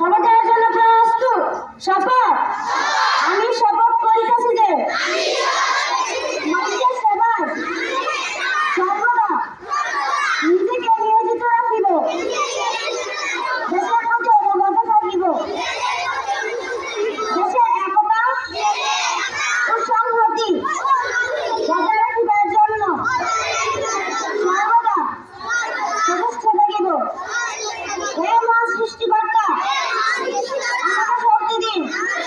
সমাজের জন্য শপথ আমি Oh.